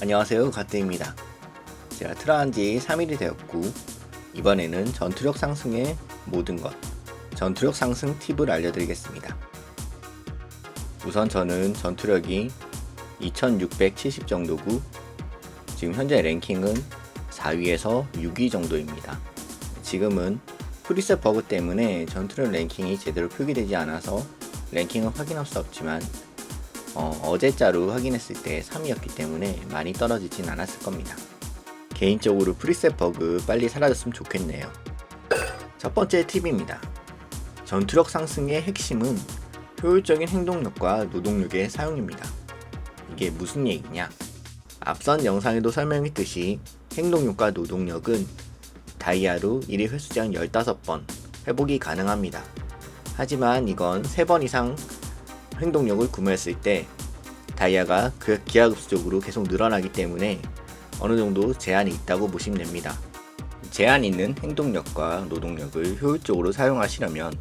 안녕하세요 가뜨입니다. 제가 트라한 지 3일이 되었고 이번에는 전투력 상승의 모든 것 전투력 상승 팁을 알려드리겠습니다. 우선 저는 전투력이 2670 정도고 지금 현재 랭킹은 4위에서 6위 정도입니다. 지금은 프리셋 버그 때문에 전투력 랭킹이 제대로 표기되지 않아서 랭킹은 확인할 수 없지만 어, 제자로 확인했을 때 3위였기 때문에 많이 떨어지진 않았을 겁니다. 개인적으로 프리셋 버그 빨리 사라졌으면 좋겠네요. 첫 번째 팁입니다. 전투력 상승의 핵심은 효율적인 행동력과 노동력의 사용입니다. 이게 무슨 얘기냐? 앞선 영상에도 설명했듯이 행동력과 노동력은 다이아로 1회 횟수장 15번 회복이 가능합니다. 하지만 이건 3번 이상 행동력을 구매했을 때 다이아가 그 기하급수적으로 계속 늘어나기 때문에 어느 정도 제한이 있다고 보시면 됩니다. 제한 있는 행동력과 노동력을 효율적으로 사용하시려면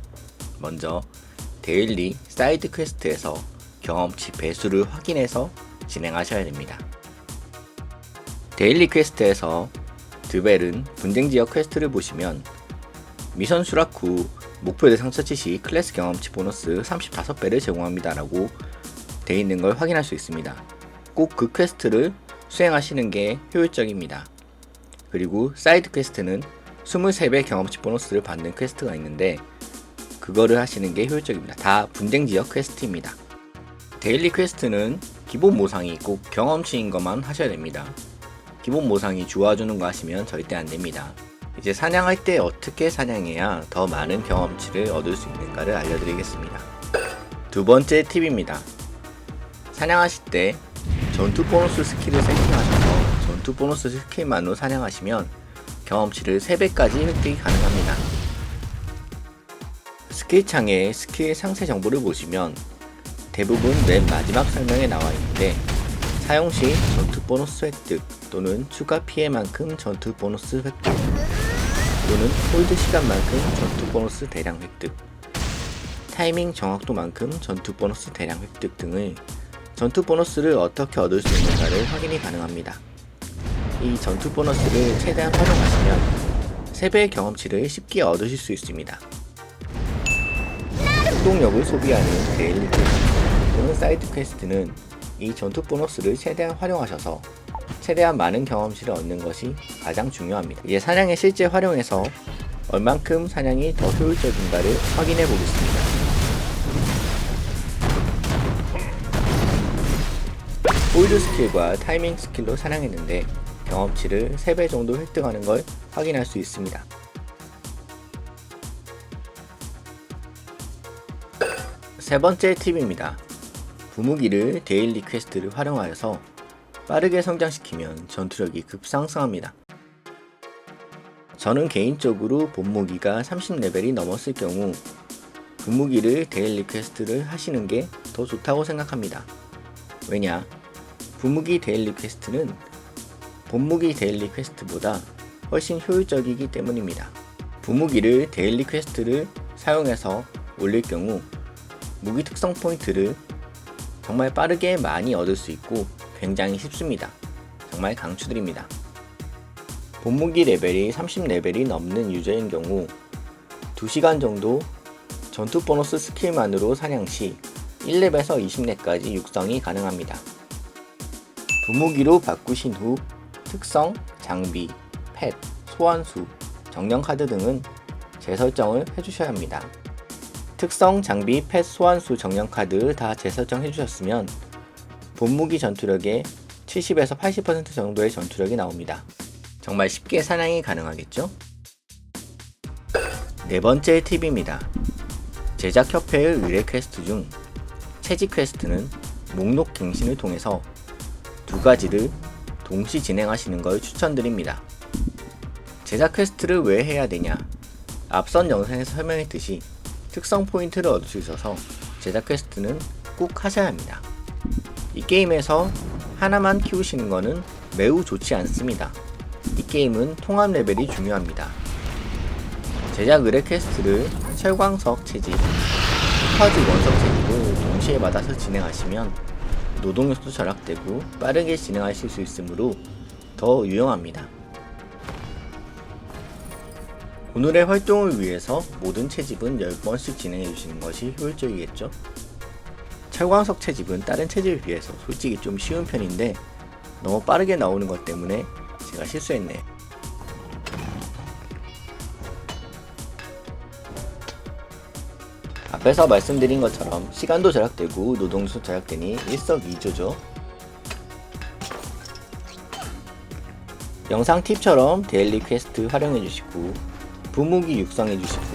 먼저 데일리 사이드 퀘스트에서 경험치 배수를 확인해서 진행하셔야 됩니다. 데일리 퀘스트에서 드벨은 분쟁 지역 퀘스트를 보시면 미션 수락 후 목표 대상 처치 시 클래스 경험치 보너스 35배를 제공합니다 라고 되어 있는 걸 확인할 수 있습니다. 꼭 그 퀘스트를 수행하시는 게 효율적입니다. 그리고 사이드 퀘스트는 23배 경험치 보너스를 받는 퀘스트가 있는데 그거를 하시는 게 효율적입니다. 다 분쟁 지역 퀘스트입니다. 데일리 퀘스트는 기본 모상이 꼭 경험치인 것만 하셔야 됩니다. 기본 모상이 좋아주는 거 하시면 절대 안 됩니다. 이제 사냥할 때 어떻게 사냥해야 더 많은 경험치를 얻을 수 있는가를 알려드리겠습니다. 두 번째 팁입니다. 사냥하실 때 전투 보너스 스킬을 세팅하셔서 전투 보너스 스킬만으로 사냥하시면 경험치를 3배까지 획득이 가능합니다. 스킬 창에 스킬 상세 정보를 보시면 대부분 맨 마지막 설명에 나와 있는데 사용 시 전투 보너스 획득 또는 추가 피해만큼 전투 보너스 획득 또는 홀드 시간만큼 전투 보너스 대량 획득 타이밍 정확도만큼 전투 보너스 대량 획득 등을 전투 보너스를 어떻게 얻을 수 있는가를 확인이 가능합니다. 이 전투 보너스를 최대한 활용하시면 3배의 경험치를 쉽게 얻으실 수 있습니다. 행동력을 소비하는 데일리 퀘스트 또는 사이드 퀘스트는 이 전투 보너스를 최대한 활용하셔서 최대한 많은 경험치를 얻는 것이 가장 중요합니다. 이제 사냥에 실제 활용해서 얼만큼 사냥이 더 효율적인가를 확인해 보겠습니다. 홀드 스킬과 타이밍 스킬로 사냥했는데 경험치를 3배 정도 획득하는 걸 확인할 수 있습니다. 세 번째 팁입니다. 부무기를 데일리 퀘스트를 활용하여서 빠르게 성장시 키면 전투력이 급상승합니다. 저는 개인적으로 본무기가 30레벨이 넘었을 경우 분무기를 데일리 퀘스트를 하시는 게 더 좋다고 생각합니다. 왜냐? 분무기 데일리 퀘스트는 본무기 데일리 퀘스트보다 훨씬 효율적이기 때문입니다. 분무기를 데일리 퀘스트를 사용해서 올릴 경우 무기 특성 포인트를 정말 빠르게 많이 얻을 수 있고 굉장히 쉽습니다. 정말 강추드립니다. 본무기 레벨이 30레벨이 넘는 유저인 경우 2시간 정도 전투 보너스 스킬만으로 사냥 시 1렙에서 20렙까지 육성이 가능합니다. 부무기로 바꾸신 후 특성, 장비, 펫, 소환수, 정령 카드 등은 재설정을 해주셔야 합니다. 특성, 장비, 펫, 소환수, 정령 카드 다 재설정 해주셨으면 본무기 전투력의 70에서 80% 정도의 전투력이 나옵니다. 정말 쉽게 사냥이 가능하겠죠? 네 번째 팁입니다. 제작협회의 의뢰 퀘스트 중 채집 퀘스트는 목록 갱신을 통해서 두 가지를 동시 진행하시는 걸 추천드립니다. 제작 퀘스트를 왜 해야 되냐? 앞선 영상에서 설명했듯이 특성 포인트를 얻을 수 있어서 제작 퀘스트는 꼭 하셔야 합니다. 이 게임에서 하나만 키우시는 것은 매우 좋지 않습니다. 이 게임은 통합 레벨이 중요합니다. 제작 의뢰 퀘스트를 철광석 채집, 스파즈 원석 채집을 동시에 받아서 진행하시면 노동력도 절약되고 빠르게 진행하실 수 있으므로 더 유용합니다. 오늘의 활동을 위해서 모든 채집은 10번씩 진행해 주시는 것이 효율적이겠죠? 철광석 채집은 다른 채집에 비해서 솔직히 좀 쉬운 편인데 너무 빠르게 나오는 것 때문에 제가 실수했네요. 앞에서 말씀드린 것처럼 시간도 절약되고 노동도 절약되니 일석이조죠. 영상 팁처럼 데일리 퀘스트 활용해 주시고 부무기 육성해 주시고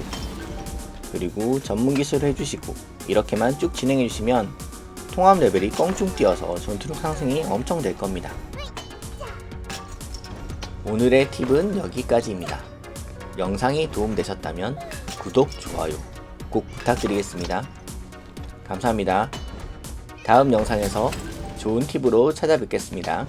그리고 전문 기술 해주시고 이렇게만 쭉 진행해 주시면 통합 레벨이 껑충 뛰어서 전투력 상승이 엄청 될 겁니다. 오늘의 팁은 여기까지입니다. 영상이 도움되셨다면 구독, 좋아요 꼭 부탁드리겠습니다. 감사합니다. 다음 영상에서 좋은 팁으로 찾아뵙겠습니다.